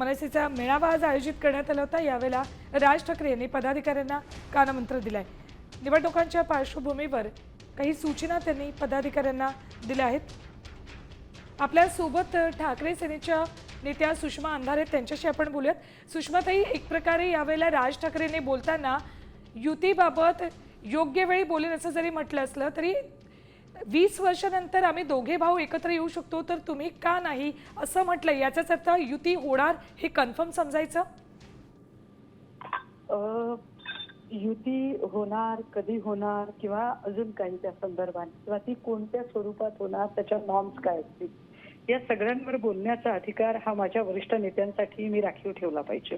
मनसेचा मेळावा आज आयोजित करण्यात आला होता. यावेळेला राज ठाकरे यांनी पदाधिकाऱ्यांना कानमंत्र दिलाय. निवडणुकांच्या पार्श्वभूमीवर काही सूचना त्यांनी पदाधिकाऱ्यांना दिल्या आहेत. आपल्यासोबत ठाकरे सेनेच्या नेत्या सुषमा अंधारे त्यांच्याशी आपण बोलूयात. सुषमाताई एक प्रकारे यावेळेला राज ठाकरेंनी बोलताना युतीबाबत योग्य वेळी बोलेन असं जरी म्हटलं असलं तरी वीस वर्षानंतर आम्ही दोघे भाऊ एकत्र येऊ शकतो तर तुम्ही का नाही असं म्हटलं याचाच अर्थ युती होणार हे कन्फर्म समजायचं? युती होणार कधी होणार किंवा अजून काही त्या संदर्भात? किंवा ती कोणत्या स्वरूपात होणार त्याच्या नॉर्म्स काय असतील? या सगळ्यांवर बोलण्याचा अधिकार हा माझ्या वरिष्ठ नेत्यांसाठी मी राखीव ठेवला पाहिजे.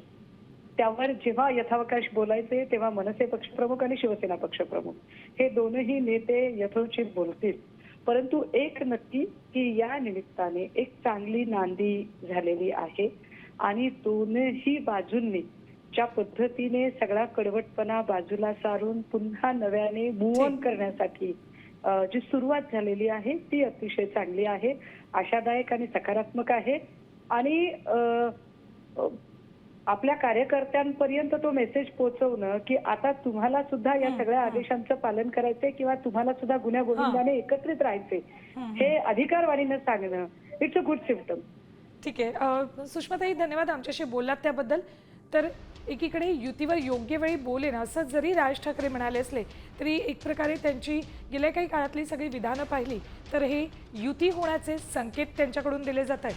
त्यावर जेव्हा यथावकाश बोलायचे तेव्हा मनसे पक्षप्रमुख आणि शिवसेना पक्षप्रमुख. हे दोनही नेते यथोचित बोलतील. परंतु एक नक्की की या निमित्ताने एक चांगली नांदी झालेली आहे आणि दोनही बाजूंनी ज्या पद्धतीने सगळा कडवटपणा बाजूला सारून पुन्हा नव्याने मूव ऑन करण्यासाठी जी सुरुवात झालेली आहे ती अतिशय चांगली आहे आशादायक आणि सकारात्मक आहे. आणि आपल्या कार्यकर्त्यांपर्यंत तो मेसेज पोहोचवणं की आता तुम्हाला सुद्धा या सगळ्या आदेशांचं पालन करायचंय किंवा तुम्हाला सुद्धा गुन्ह्या गोविंदाने एकत्रित राहायचे हे अधिकारवाणीनं सांगणं इट्स अ गुड सिम्पटम ठीक आहे. सुषमाताई धन्यवाद आमच्याशी बोललात त्याबद्दल. तर एकीकडे युतीवर योग्य वेळी बोलेन असं जरी राज ठाकरे म्हणाले असले तरी एक प्रकारे त्यांची गेल्या काही काळातली सगळी विधानं पाहिली तर हे युती होण्याचे संकेत त्यांच्याकडून दिले जात आहेत.